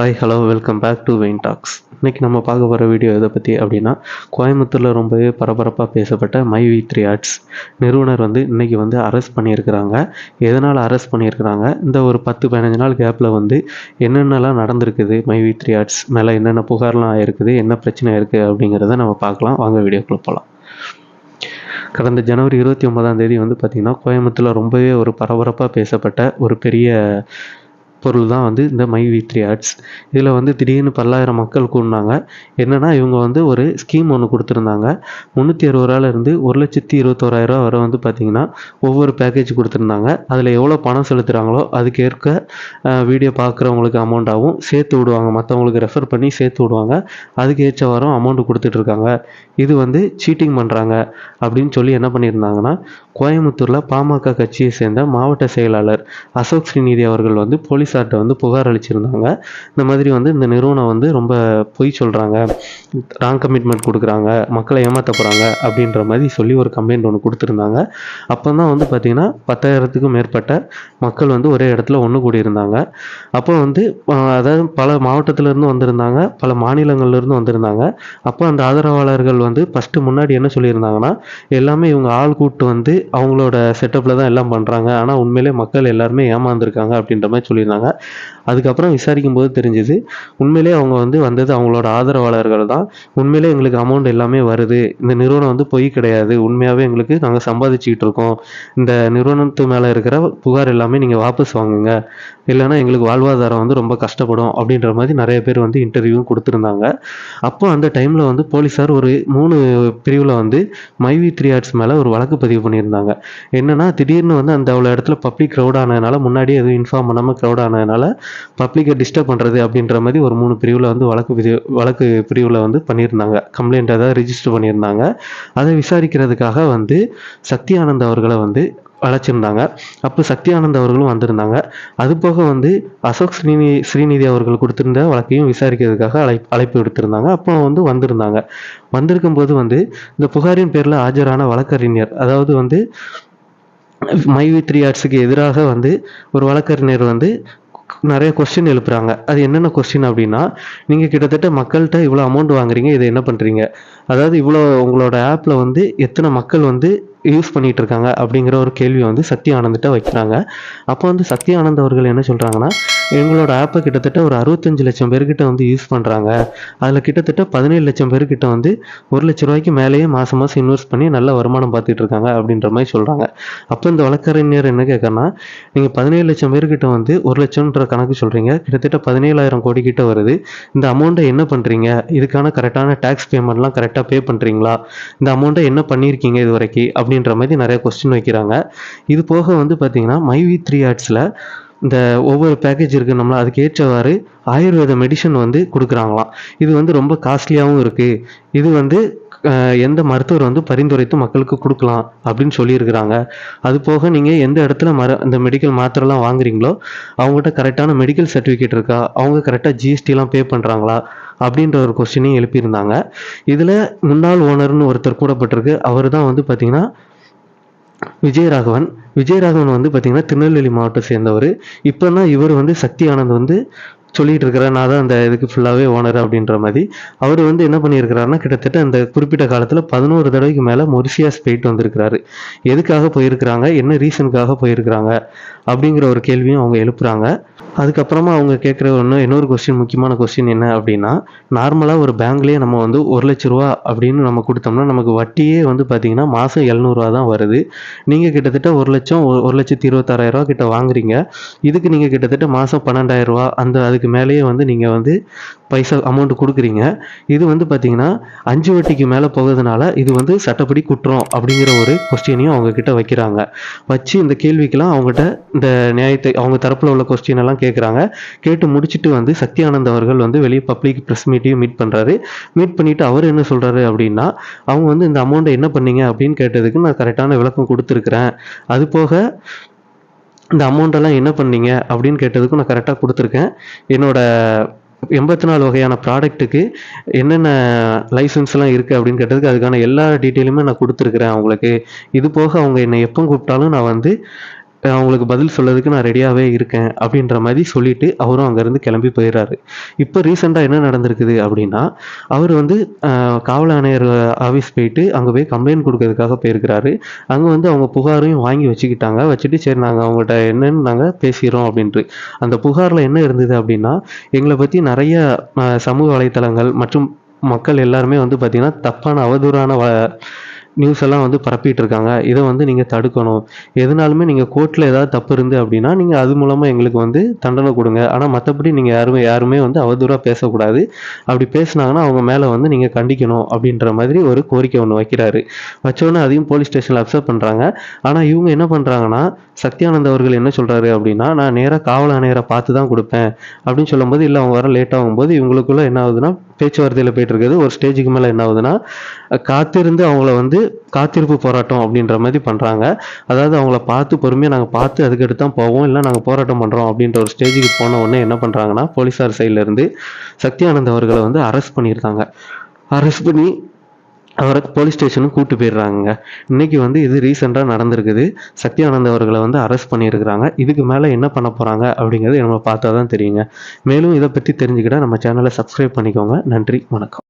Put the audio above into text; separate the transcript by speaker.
Speaker 1: Hi hello welcome back to vein tax இன்றைக்கி நம்ம பார்க்க போகிற வீடியோ இதை பற்றி அப்படின்னா கோயம்புத்தூரில் ரொம்பவே பரபரப்பாக பேசப்பட்ட மை வி த்ரீ ஆர்ட்ஸ். நிறுவனர் வந்து இன்றைக்கி வந்து அரெஸ்ட் பண்ணியிருக்கிறாங்க. எதனால் அரெஸ்ட் பண்ணியிருக்கிறாங்க? இந்த ஒரு பத்து பதினஞ்சு நாள் கேப்பில் வந்து என்னென்னலாம் நடந்திருக்குது மை வி த்ரீ ஆர்ட்ஸ் மேலே? என்னென்ன புகார்லாம் ஆயிருக்குது? என்ன பிரச்சனை இருக்குது அப்படிங்கிறத நம்ம பார்க்கலாம். வாங்க வீடியோக்குள்ளே போகலாம் கடந்த ஜனவரி இருபத்தி ஒன்பதாம் தேதி வந்து பார்த்திங்கன்னா கோயம்புத்தூரில் ரொம்பவே ஒரு பரபரப்பாக பேசப்பட்ட ஒரு பெரிய பொருள் தான் வந்து இந்த மை வி த்ரீ ஆர்ட்ஸ். இதில் வந்து திடீர்னு பல்லாயிரம் மக்கள் கூடினாங்க. என்னென்னா இவங்க வந்து ஒரு ஸ்கீம் ஒன்று கொடுத்துருந்தாங்க. முந்நூற்றி அறுபது ரூபாலேருந்து ஒரு லட்சத்தி இருபத்தோராயிரரூவா வரை வந்து பார்த்திங்கன்னா ஒவ்வொரு பேக்கேஜ் கொடுத்துருந்தாங்க. அதில் எவ்வளோ பணம் செலுத்துகிறாங்களோ அதுக்கேற்க வீடியோ பார்க்குறவங்களுக்கு அமௌண்ட்டாகவும் சேர்த்து விடுவாங்க. மற்றவங்களுக்கு ரெஃபர் பண்ணி சேர்த்து விடுவாங்க. அதுக்கு ஏற்ற வாரம் அமௌண்ட் கொடுத்துட்ருக்காங்க. இது வந்து சீட்டிங் பண்ணுறாங்க அப்படின்னு சொல்லி என்ன பண்ணியிருந்தாங்கன்னா கோயம்புத்தூரில் பாமக கட்சியை சேர்ந்த மாவட்ட செயலாளர் அசோக் ஸ்ரீநிதி அவர்கள் வந்து போலீஸ் போலீஸார்கிட்ட வந்து புகார் அளிச்சிருந்தாங்க. இந்த மாதிரி வந்து இந்த நிறுவனம் வந்து ரொம்ப பொய் சொல்கிறாங்க ராங் கமிட்மெண்ட் கொடுக்குறாங்க. மக்களை ஏமாற்ற போகிறாங்க அப்படின்ற மாதிரி சொல்லி ஒரு கம்ப்ளைண்ட் ஒன்று கொடுத்துருந்தாங்க. அப்போ தான் வந்து பார்த்திங்கன்னா பத்தாயிரத்துக்கும் மேற்பட்ட மக்கள் வந்து ஒரே இடத்துல ஒன்று கூடியிருந்தாங்க. அப்போ வந்து அதாவது பல மாவட்டத்திலேருந்து வந்திருந்தாங்க. பல மாநிலங்கள்லேருந்து வந்திருந்தாங்க. அப்போ அந்த ஆதரவாளர்கள் வந்து ஃபஸ்ட்டு முன்னாடி என்ன சொல்லியிருந்தாங்கன்னா எல்லாமே இவங்க ஆள் கூட்டு வந்து அவங்களோட செட்டப்பில் தான் எல்லாம் பண்ணுறாங்க ஆனால் உண்மையிலே மக்கள் எல்லாருமே ஏமாந்துருக்காங்க அப்படின்ற மாதிரி சொல்லியிருந்தாங்க. அதுக்கப்புறம் விசாரிக்கும் போது தெரிஞ்சுது உண்மையிலே அவங்க வந்து வந்தது அவங்களோட ஆதரவாளர்கள் தான். உண்மையிலே எங்களுக்கு அமௌண்ட் எல்லாமே வருது. இந்த நிறுவனம் வந்து பொய் கிடையாது. உண்மையாகவே எங்களுக்கு நாங்கள் சம்பாதிச்சுக்கிட்டு இருக்கோம். இந்த நிறுவனத்து மேலே இருக்கிற புகார் எல்லாமே நீங்கள் வாபஸ் வாங்குங்க. இல்லைன்னா எங்களுக்கு வாழ்வாதாரம் வந்து ரொம்ப கஷ்டப்படும் அப்படின்ற மாதிரி நிறைய பேர் வந்து இன்டர்வியூவும் கொடுத்துருந்தாங்க. அப்போ அந்த டைமில் வந்து போலீஸார் ஒரு மூணு பிரிவில் வந்து மைவி த்ரீ ஆர்ட்ஸ் மேலே ஒரு வழக்கு பதிவு பண்ணியிருந்தாங்க. என்னென்னா திடீர்னு வந்து அந்த அவ்வளோ இடத்துல பப்ளிக் க்ரௌட் ஆனதுனால முன்னாடியே எதுவும் இன்ஃபார்ம் பண்ணாமல் க்ரௌட் ஆனதுனால பப்ளிக்கை டிஸ்டர்ப் பண்ணுறது அப்படின்ற மாதிரி ஒரு மூணு பிரிவில் வந்து வழக்கு பதிவு வழக்கு பிரிவில் வந்து பண்ணியிருந்தாங்க. கம்ப்ளைண்ட் அதாவது ரிஜிஸ்டர் பண்ணியிருந்தாங்க. அதை விசாரிக்கிறதுக்காக வந்து சக்தி ஆனந்த் அவர்களை வந்து அழைச்சிருந்தாங்க. அப்போ சக்தி ஆனந்த் அவர்களும் வந்திருந்தாங்க. அது போக வந்து அசோக் ஸ்ரீநி ஸ்ரீநிதி அவர்கள் கொடுத்திருந்த வழக்கையும் விசாரிக்கிறதுக்காக அழை அழைப்பு விடுத்திருந்தாங்க. அப்போ வந்து வந்திருந்தாங்க. வந்திருக்கும் போது வந்து இந்த புகாரின் பேரில் ஆஜரான வழக்கறிஞர் அதாவது வந்து மைவி த்ரீ ஆர்ட்ஸுக்கு எதிராக வந்து ஒரு வழக்கறிஞர் வந்து நிறைய கொஸ்டின் எழுப்புறாங்க. அது என்னென்ன கொஸ்டின் அப்படின்னா நீங்கள் கிட்டத்தட்ட மக்கள்கிட்ட இவ்வளோ அமௌண்ட் வாங்குறீங்க இதை என்ன பண்ணுறீங்க அதாவது இவ்வளோ உங்களோட ஆப்பில் வந்து எத்தனை மக்கள் வந்து யூஸ் பண்ணிகிட்டு இருக்காங்க அப்படிங்கிற ஒரு கேள்வியை வந்து சத்யானந்திட்ட வைக்கிறாங்க. அப்போ வந்து சத்யானந்த் அவர்கள் என்ன சொல்கிறாங்கன்னா எங்களோட ஆப்பை கிட்டத்தட்ட ஒரு அறுபத்தஞ்சு லட்சம் பேர்கிட்ட வந்து யூஸ் பண்ணுறாங்க அதில் கிட்டத்தட்ட பதினேழு லட்சம் பேர்கிட்ட வந்து ஒரு லட்ச ரூபாய்க்கு மேலேயே மாதம் மாதம் இன்வெஸ்ட் பண்ணி நல்ல வருமானம் பார்த்துட்டு இருக்காங்க அப்படின்ற மாதிரி சொல்கிறாங்க அப்போ இந்த வழக்கறிஞர் என்ன கேட்கறனா நீங்கள் பதினேழு லட்சம் பேர்கிட்ட வந்து ஒரு லட்சம்ன்ற கணக்கு சொல்கிறீங்க கிட்டத்தட்ட பதினேழாயிரம் கோடி கிட்ட வருது. இந்த அமௌண்ட்டை என்ன பண்ணுறீங்க இதுக்கான கரெக்டான டேக்ஸ் பேமெண்ட்லாம் கரெக்டாக பே பண்ணுறீங்களா இந்த அமௌண்ட்டை என்ன பண்ணியிருக்கீங்க இது வரைக்கும் அப்படின்ற மாதிரி நிறைய கொஸ்டின் வைக்கிறாங்க. இது போக வந்து பார்த்தீங்கன்னா மைவி த்ரீ ஆர்ட்ஸில் இந்த ஒவ்வொரு பேக்கேஜ் இருக்குது நம்மள அதுக்கு ஏற்றவாறு ஆயுர்வேத மெடிசன் வந்து கொடுக்குறாங்களாம். இது வந்து ரொம்ப காஸ்ட்லியாகவும் இருக்குது இது வந்து எந்த மருத்துவர் வந்து பரிந்துரைத்து மக்களுக்கு கொடுக்கலாம் அப்படின்னு சொல்லியிருக்கிறாங்க. அது போக நீங்கள் எந்த இடத்துல மர இந்த மெடிக்கல் மாத்திரைலாம் வாங்குறீங்களோ அவங்ககிட்ட கரெக்டான மெடிக்கல் சர்டிஃபிகேட் இருக்கா அவங்க கரெக்டாக ஜிஎஸ்டிலாம் பே பண்ணுறாங்களா அப்படின்ற ஒரு கொஸ்டினையும் எழுப்பியிருந்தாங்க. இதில் முன்னாள் ஓனர்னு ஒருத்தர் கூடப்பட்டிருக்கு அவர் தான் வந்து பார்த்திங்கன்னா விஜயராகவன். விஜயராகவன் வந்து பார்த்திங்கன்னா திருநெல்வேலி மாவட்டம் சேர்ந்தவர். இப்போ தான் இவர் வந்து சக்தி ஆனந்த் வந்து சொல்லிட்டு இருக்கிறார் நான் தான் அந்த இதுக்கு ஃபுல்லாகவே ஓனர் அப்படின்ற மாதிரி. அவர் வந்து என்ன பண்ணியிருக்கிறாருன்னா கிட்டத்தட்ட அந்த குறிப்பிட்ட காலத்தில் பதினோரு தடவைக்கு மேலே மொரிசியாஸ் போயிட்டு வந்திருக்கிறாரு. எதுக்காக போயிருக்கிறாங்க? என்ன ரீசனுக்காக போயிருக்கிறாங்க? அப்படிங்கிற ஒரு கேள்வியும் அவங்க எழுப்புறாங்க. அதுக்கப்புறமா அவங்க கேட்குற ஒன்று இன்னொரு கொஸ்டின் முக்கியமான கொஸ்டின் என்ன அப்படின்னா நார்மலாக ஒரு பேங்க்லேயே நம்ம வந்து ஒரு லட்ச ரூபா அப்படின்னு நம்ம கொடுத்தோம்னா நமக்கு வட்டியே வந்து பார்த்தீங்கன்னா மாதம் எழுநூறுவா தான் வருது. நீங்கள் கிட்டத்தட்ட ஒரு லட்சம் ஒரு- லட்சத்தி இருபத்தாறாயிரம் ரூபா கிட்ட வாங்குறீங்க. இதுக்கு நீங்கள் கிட்டத்தட்ட மாதம் பன்னெண்டாயிரரூவா அந்த அது அதுக்கு மேலேயே வந்து நீங்கள் வந்து பைசா அமௌண்ட் கொடுக்குறீங்க. இது வந்து பார்த்தீங்கன்னா அஞ்சு வட்டிக்கு மேலே போகிறதுனால இது வந்து சட்டப்படி குற்றம் அப்படிங்கிற ஒரு கொஸ்டினையும் அவங்கக்கிட்ட வைக்கிறாங்க. வச்சு இந்த கேள்விக்கெல்லாம் அவங்ககிட்ட இந்த நியாயத்தை அவங்க தரப்பில் உள்ள கொஸ்டின் எல்லாம் கேட்குறாங்க கேட்டு முடிச்சுட்டு வந்து சக்தி ஆனந்த் அவர்கள் வந்து வெளியே பப்ளிக் ப்ரெஸ் மீட்டையும் மீட் பண்ணுறாரு மீட் பண்ணிவிட்டு அவர் என்ன சொல்கிறாரு அப்படின்னா அவங்க வந்து இந்த அமௌண்ட்டை என்ன பண்ணீங்க அப்படின்னு கேட்டதுக்கு நான் கரெக்டான விளக்கம் கொடுத்துருக்குறேன். அது போக இந்த அமௌண்ட்டெல்லாம் என்ன பண்ணீங்க அப்படின்னு கேட்டதுக்கும் நான் கரெக்டாக கொடுத்துருக்கேன். என்னோடய எண்பத்தி நாலு வகையான ப்ராடக்ட்டுக்கு என்னென்ன லைசன்ஸ்லாம் இருக்குது அப்படின்னு கேட்டதுக்கு அதுக்கான எல்லா டீட்டெயிலுமே நான் கொடுத்துருக்குறேன் அவங்களுக்கு. இது போக அவங்க என்னை எப்போ கூப்பிட்டாலும் நான் வந்து அவங்களுக்கு பதில் சொல்கிறதுக்கு நான் ரெடியாகவே இருக்கேன் அப்படின்ற மாதிரி சொல்லிட்டு அவரும் அங்கேருந்து கிளம்பி போயிடுறாரு. இப்போ ரீசெண்டாக என்ன நடந்திருக்குது அப்படின்னா அவர் வந்து காவல் ஆணையர் ஆஃபீஸ் போயிட்டு அங்கே போய் கம்ப்ளைண்ட் கொடுக்கறதுக்காக போயிருக்கிறாரு. அங்கே வந்து அவங்க புகாரையும் வாங்கி வச்சுக்கிட்டாங்க. வச்சுட்டு சரி நாங்கள் அவங்கள்ட்ட என்னன்னு நாங்கள் பேசிடுறோம் அப்படின்ட்டு. அந்த புகாரில் என்ன இருந்தது அப்படின்னா எங்களை பற்றி நிறைய சமூக வலைத்தளங்கள் மற்றும் மக்கள் எல்லாருமே வந்து பார்த்திங்கன்னா தப்பான அவதூறான வ நியூஸ் எல்லாம் வந்து பரப்பிட்டு இருக்காங்க இதை வந்து நீங்கள் தடுக்கணும். எதுனாலுமே நீங்கள் கோர்ட்டில் ஏதாவது தப்பு இருந்து அப்படின்னா நீங்கள் அது மூலமாக எங்களுக்கு வந்து தண்டனை கொடுங்க. ஆனால் மற்றபடி நீங்கள் யாருமே யாருமே வந்து அவதூறாக பேசக்கூடாது. அப்படி பேசுனாங்கன்னா அவங்க மேலே வந்து நீங்கள் கண்டிக்கணும் அப்படின்ற மாதிரி ஒரு கோரிக்கை ஒன்று வைக்கிறாரு. வச்சோன்னே அதையும் போலீஸ் ஸ்டேஷனில் அப்சர்வ் பண்ணுறாங்க ஆனால் இவங்க என்ன பண்ணுறாங்கன்னா சத்யானந்த் அவர்கள் என்ன சொல்கிறாரு அப்படின்னா நான் நேராக காவல் ஆணையரை பார்த்து தான் கொடுப்பேன். அப்படின்னு சொல்லும்போது இல்லை அவங்க வர லேட் ஆகும்போது இவங்களுக்குள்ள என்ன ஆகுதுன்னா பேச்சுவார்த்தையில் போயிட்டு இருக்குது ஒரு ஸ்டேஜுக்கு மேலே என்ன ஆகுதுன்னா காத்திருந்து அவங்கள வந்து காத்திருப்பு போராட்டம் அப்படின்ற மாதிரி பண்ணுறாங்க அதாவது அவங்கள பார்த்து பொறுமையாக நாங்கள் பார்த்து அதுக்கடுத்து தான் போவோம். இல்லை நாங்கள் போராட்டம் பண்ணுறோம் அப்படின்ற ஒரு ஸ்டேஜுக்கு போன உடனே என்ன பண்ணுறாங்கன்னா போலீஸார் சைடுல இருந்து அவர்களை வந்து அரெஸ்ட் பண்ணியிருக்காங்க. அரெஸ்ட் பண்ணி அவரை போலீஸ் ஸ்டேஷனுக்கு கூட்டு போயிடுறாங்க இன்னைக்கு வந்து இது ரீசெண்டாக நடந்திருக்குது. சத்யானந்த் அவர்களை வந்து அரெஸ்ட் பண்ணியிருக்கிறாங்க. இதுக்கு மேலே என்ன பண்ண போகிறாங்க அப்படிங்கிறது நம்ம பார்த்தா தான் தெரியுங்க. மேலும் இதை பற்றி தெரிஞ்சுக்கிட்டால் நம்ம சேனலை சப்ஸ்கிரைப் பண்ணிக்கோங்க. நன்றி வணக்கம்.